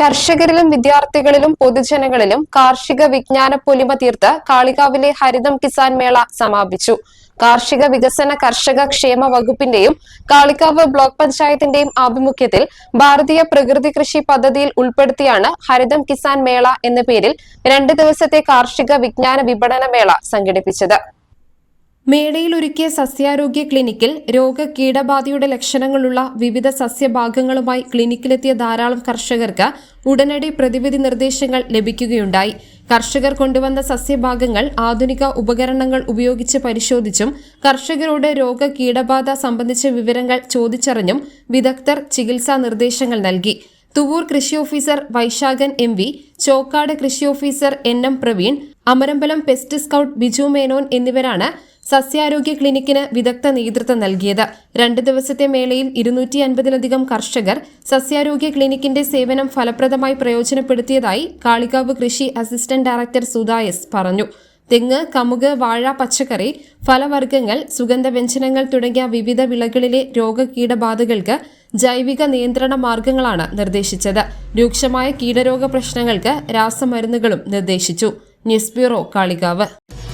കർഷകരിലും വിദ്യാർത്ഥികളിലും പൊതുജനങ്ങളിലും കാർഷിക വിജ്ഞാന പൊലിമ തീർത്ത് കാളികാവിലെ ഹരിതം കിസാൻ മേള സമാപിച്ചു. കാർഷിക വികസന കർഷക ക്ഷേമ വകുപ്പിന്റെയും കാളികാവ് ബ്ലോക്ക് പഞ്ചായത്തിന്റെയും ആഭിമുഖ്യത്തിൽ ഭാരതീയ പ്രകൃതി കൃഷി പദ്ധതിയിൽ ഉൾപ്പെടുത്തിയാണ് ഹരിതം കിസാൻ മേള എന്ന പേരിൽ രണ്ട് ദിവസത്തെ കാർഷിക വിജ്ഞാന വിപണന മേള സംഘടിപ്പിച്ചത്. മേളയിൽ ഒരുക്കിയ സസ്യാരോഗ്യ ക്ലിനിക്കിൽ രോഗ കീടബാധയുടെ ലക്ഷണങ്ങളുള്ള വിവിധ സസ്യഭാഗങ്ങളുമായി ക്ലിനിക്കിലെത്തിയ ധാരാളം കർഷകർക്ക് ഉടനടി പ്രതിവിധി നിർദ്ദേശങ്ങൾ ലഭിക്കുകയുണ്ടായി. കർഷകർ കൊണ്ടുവന്ന സസ്യഭാഗങ്ങൾ ആധുനിക ഉപകരണങ്ങൾ ഉപയോഗിച്ച് പരിശോധിച്ചും കർഷകരോട് രോഗ കീടബാധ സംബന്ധിച്ച വിവരങ്ങൾ ചോദിച്ചറിഞ്ഞും വിദഗ്ധർ ചികിത്സാ നിർദ്ദേശങ്ങൾ നൽകി. തുവൂർ കൃഷി officer Vaisakhan M V Chokkad കൃഷി officer N M Praveen Amarambalam pest scout Biju Menon എന്നിവരാണ് സസ്യാരോഗ്യ ക്ലിനിക്കിന് വിദഗ്ധ നേതൃത്വം നൽകിയത്. രണ്ട് ദിവസത്തെ മേളയിൽ ഇരുന്നൂറ്റി അൻപതിലധികം കർഷകർ സസ്യാരോഗ്യ ക്ലിനിക്കിന്റെ സേവനം ഫലപ്രദമായി പ്രയോജനപ്പെടുത്തിയതായി കാളികാവ് കൃഷി അസിസ്റ്റന്റ് ഡയറക്ടർ സുധായസ് പറഞ്ഞു. തെങ്ങ് കമുക് വാഴ പച്ചക്കറി ഫലവർഗങ്ങൾ സുഗന്ധവ്യഞ്ജനങ്ങൾ തുടങ്ങിയ വിവിധ വിളകളിലെ രോഗകീടബാധകൾക്ക് ജൈവിക നിയന്ത്രണ മാർഗങ്ങളാണ് നിർദ്ദേശിച്ചത്. രൂക്ഷമായ കീടരോഗ പ്രശ്നങ്ങൾക്ക് രാസമരുന്നുകളും നിർദ്ദേശിച്ചു. News bureau Kalikavu.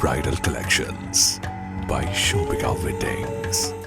Bridal Collections by Shobhika Weddings.